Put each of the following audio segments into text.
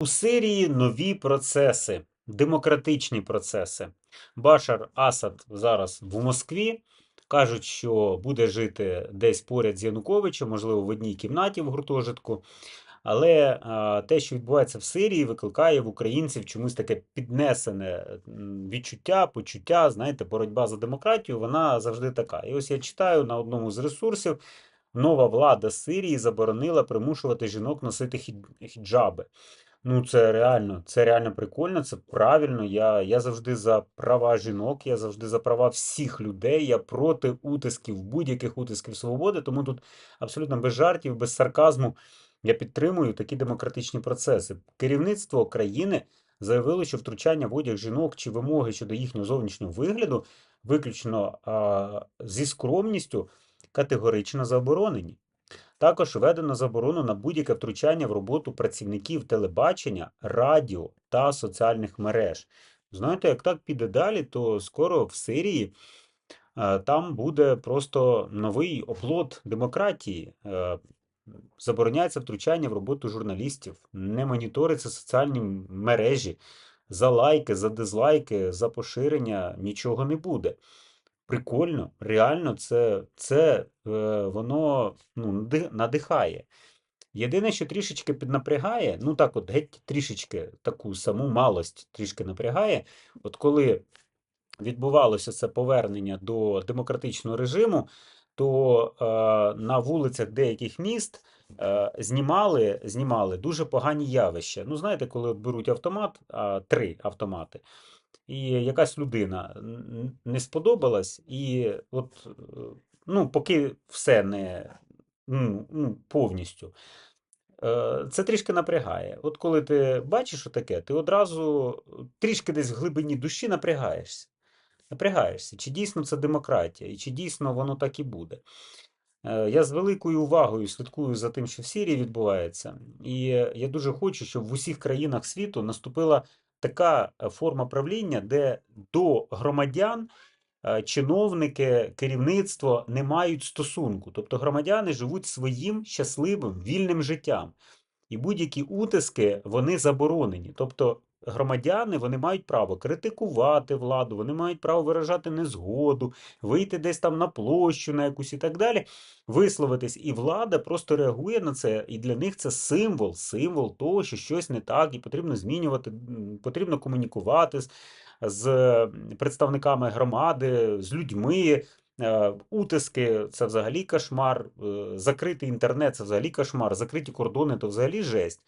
У Сирії нові процеси, демократичні процеси. Башар Асад зараз в Москві. Кажуть, що буде жити десь поряд з Януковичем, можливо, в одній кімнаті в гуртожитку. Але те, що відбувається в Сирії, викликає в українців чомусь таке піднесене відчуття, почуття. Знаєте, боротьба за демократію, вона завжди така. І ось я читаю на одному з ресурсів: нова влада Сирії заборонила примушувати жінок носити хід- хіджаби. Ну, це реально, це реально прикольно, це правильно. Я, я завжди за права жінок, я завжди за права всіх людей. Я проти утисків, будь-яких утисків свободи. Тому тут абсолютно без жартів, без сарказму я підтримую такі демократичні процеси. Керівництво країни заявило, що втручання в одяг жінок чи вимоги щодо їхнього зовнішнього вигляду виключно а, зі скромністю категорично заборонені. Також введено заборону на будь-яке втручання в роботу працівників телебачення, радіо та соціальних мереж. Знаєте, як так піде далі, то скоро в Сирії е, там буде просто новий оплот демократії. Е, Забороняється втручання в роботу журналістів, не моніториться соціальні мережі. За лайки, за дизлайки, за поширення нічого не буде. Прикольно, реально, це, це е, воно ну, надихає. Єдине, що трішечки піднапрягає, ну так от геть трішечки таку саму малость трішки напрягає. От коли відбувалося це повернення до демократичного режиму, то е, на вулицях деяких міст знімали, знімали дуже погані явища. Ну, знаєте, коли беруть автомат, три автомати, і якась людина не сподобалась, і от, е, ну, поки все не ну, ну, повністю. Е, Це трішки напрягає. От коли ти бачиш отаке, ти одразу трішки десь в глибині душі напрягаєшся. Напрягаєшся, чи дійсно це демократія, і чи дійсно воно так і буде. Е, Я з великою увагою слідкую за тим, що в Сирії відбувається, і я дуже хочу, щоб в усіх країнах світу наступила така е, форма правління, де до громадян е, чиновники, керівництво не мають стосунку. Тобто громадяни живуть своїм щасливим, вільним життям. І будь-які утиски вони заборонені. Тобто громадяни вони мають право критикувати владу, вони мають право виражати незгоду, вийти десь там на площу на якусь і так далі, висловитись. І влада просто реагує на це, і для них це символ, символ того, що щось не так, і потрібно змінювати, потрібно комунікувати з, з представниками громади, з людьми. Е, Утиски це взагалі кошмар, е, закритий інтернет це взагалі кошмар, закриті кордони то взагалі жесть.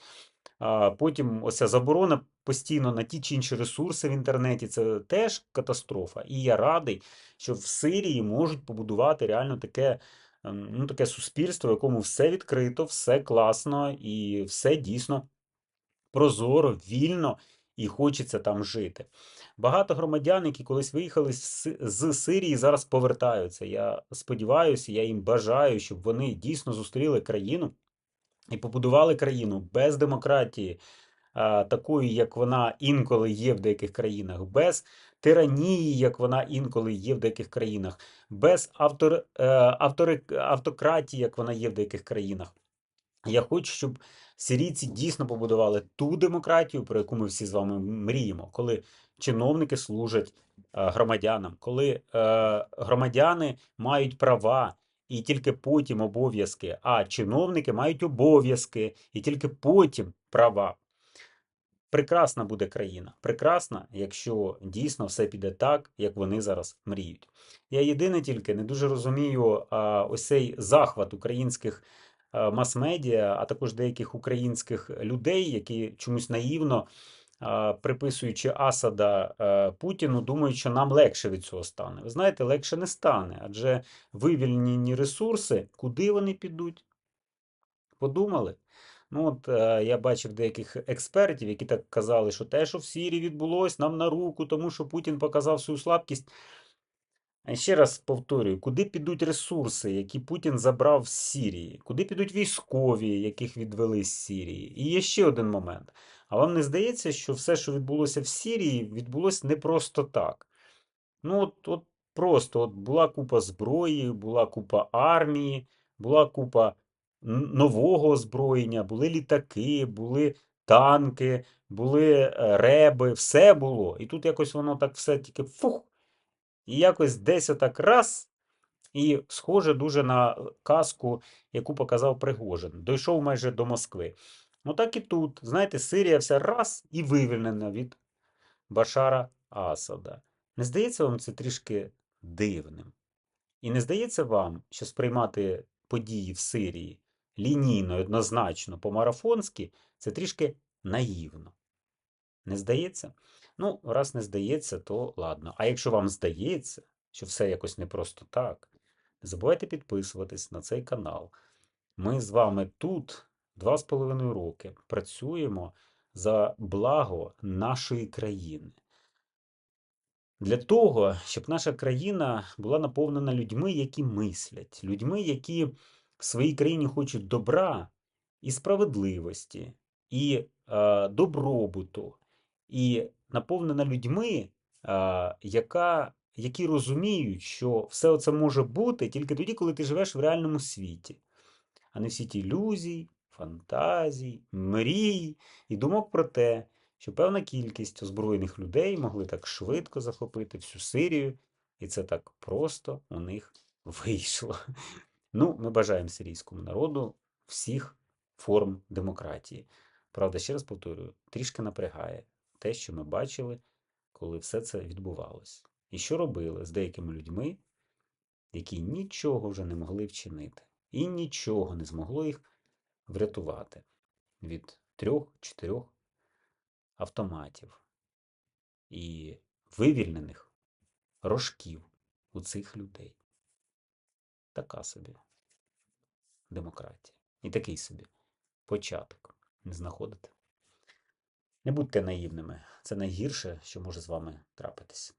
Потім ось ця заборона постійно на ті чи інші ресурси в інтернеті це теж катастрофа. І я радий, що в Сирії можуть побудувати реально таке, ем, ну, таке суспільство, в якому все відкрито, все класно і все дійсно прозоро, вільно і хочеться там жити. Багато громадян, які колись виїхали з Сирії, зараз повертаються. Я сподіваюся, я їм бажаю, щоб вони дійсно зустріли країну і побудували країну без демократії, а, такої, як вона інколи є в деяких країнах, без тиранії, як вона інколи є в деяких країнах, без автор, е, автори, автократії, як вона є в деяких країнах. Я хочу, щоб сирійці дійсно побудували ту демократію, про яку ми всі з вами мріємо, коли чиновники служать е, громадянам, коли е, громадяни мають права і тільки потім обов'язки, а чиновники мають обов'язки і тільки потім права. Прекрасна буде країна. Прекрасна, якщо дійсно все піде так, як вони зараз мріють. Я єдине тільки не дуже розумію а, ось цей захват українських мас-медіа, а також деяких українських людей, які чомусь наївно, приписуючи Асада Путіну, думають, що нам легше від цього стане. Ви знаєте, легше не стане, адже вивільнені ресурси, куди вони підуть? Подумали? Ну, от е, я бачив деяких експертів, які так казали, що те, що в Сирії відбулось, нам на руку, тому що Путін показав свою слабкість. Ще раз повторюю, куди підуть ресурси, які Путін забрав з Сирії? Куди підуть військові, яких відвели з Сирії? І є ще один момент. А вам не здається, що все, що відбулося в Сирії, відбулося не просто так? Ну, от, от просто от була купа зброї, була купа армії, була купа нового озброєння, були літаки, були танки, були е, реби, все було. І тут якось воно так все тільки фух. І якось десь отак раз. І схоже дуже на казку, яку показав Пригожин. Дійшов майже до Москви. Ну так і тут, знаєте, Сирія вся раз і вивільнена від Башара Асада. Не здається вам це трішки дивним? І не здається вам, що сприймати події в Сирії лінійно, однозначно, по-марафонськи, це трішки наївно? Не здається? Ну, раз не здається, то ладно. А якщо вам здається, що все якось не просто так, не забувайте підписуватись на цей канал. Ми з вами тут два з половиною роки працюємо за благо нашої країни. Для того, щоб наша країна була наповнена людьми, які мислять, людьми, які в своїй країні хочуть добра і справедливості, і е, добробуту, і наповнена людьми, е, яка, які розуміють, що все це може бути тільки тоді, коли ти живеш в реальному світі, а не в світі ілюзій, фантазій, мрій і думок про те, що певна кількість озброєних людей могли так швидко захопити всю Сирію, і це так просто у них вийшло. Ну, ми бажаємо сирійському народу всіх форм демократії. Правда, ще раз повторюю, трішки напрягає те, що ми бачили, коли все це відбувалось. І що робили з деякими людьми, які нічого вже не могли вчинити, і нічого не змогло їх врятувати від трьох-чотирьох автоматів і вивільнених рожків у цих людей. Така собі демократія. І такий собі початок. Не знаходите? Не будьте наївними. Це найгірше, що може з вами трапитись.